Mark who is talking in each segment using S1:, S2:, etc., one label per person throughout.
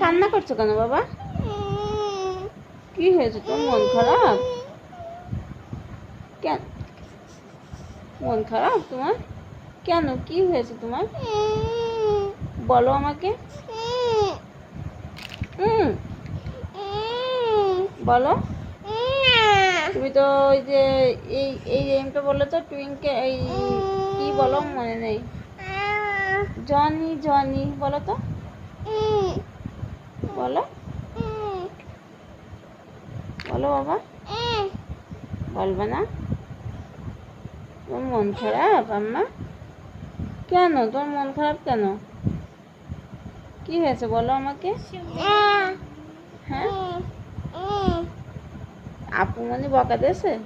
S1: কান্না করছ কেন বাবা? কি হয়েছে তোর? মন খারাপ? কেন? মন খারাপ তোমার? কেন? কি হয়েছে তোমার? বলো আমাকে। বলো। তুমি তো ওই যে এই এই গেমটা বললে তো টুইনকে এই কি বলো? মনে নেই। জনি জনি, বলো তো। বলো। বলো বাবা। বলবে না? তোর মন খারাপ, আম্মা? কেন? তোর মন খারাপ কেন? কি হয়েছে বলো আমাকে? হ্যাঁ? আপু মনে বকা দিয়েছে?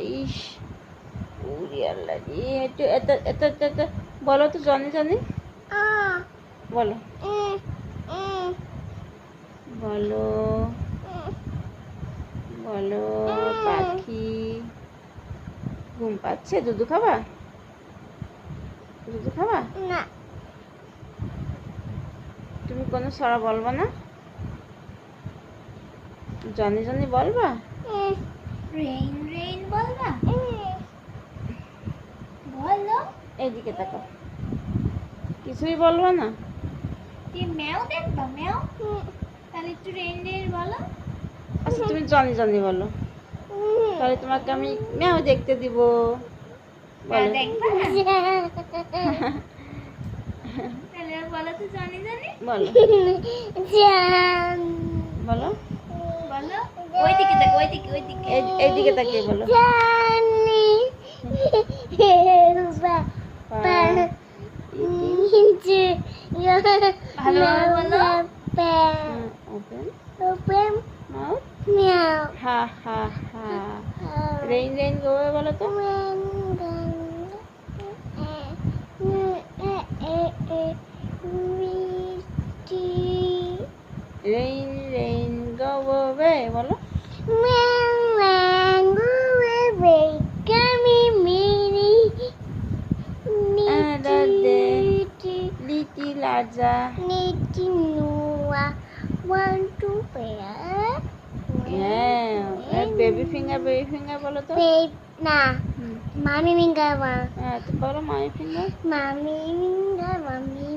S1: ইস। একটু এত এত এত। বলো তো, জানি জানি। বলো। বলো। বলো পাখি। ঘুম পাচ্ছে? দুধু খাবা? দুধু খাবা?
S2: না।
S1: তুমি কোনো সরা বলবা না? জনি জনি বলবা?
S2: রেইন রেইন বলবা? বলো।
S1: এইদিকে তাকাও। কিছুই বলবা না?
S2: তুই ম্যাও দেখবা ম্যাও? তাহলে একটু রেইন বলো।
S1: আচ্ছা তুমি জনি জনি বলো। তাহলে তোমাকে আমি ম্যাও দেখতে দিব।
S2: ম্যাও
S1: বলো।
S2: দেখবা। তাহলে আর বলো তো জানি জানি।
S1: বলো।
S2: ওইদিকে
S1: এই- এইদিকে তাকিয়ে বলো।
S2: জানি
S1: পা-
S2: ভালোভাবে বলো।
S1: হুম, open mouth
S2: মিয়াও
S1: হা হা হা রেইন রেইন গোবে বলো তো রেইন রেইন গোবে বলো লিটি লাজা
S2: One, two, three.
S1: হ্যাঁ বেবি ফিঙ্গার বেবি ফিঙ্গার বলো তো
S2: Babe, nah.
S1: হুম,
S2: Mommy minga wa.
S1: হ্যাঁ তো বলো my finger
S2: Mommy minga, mommy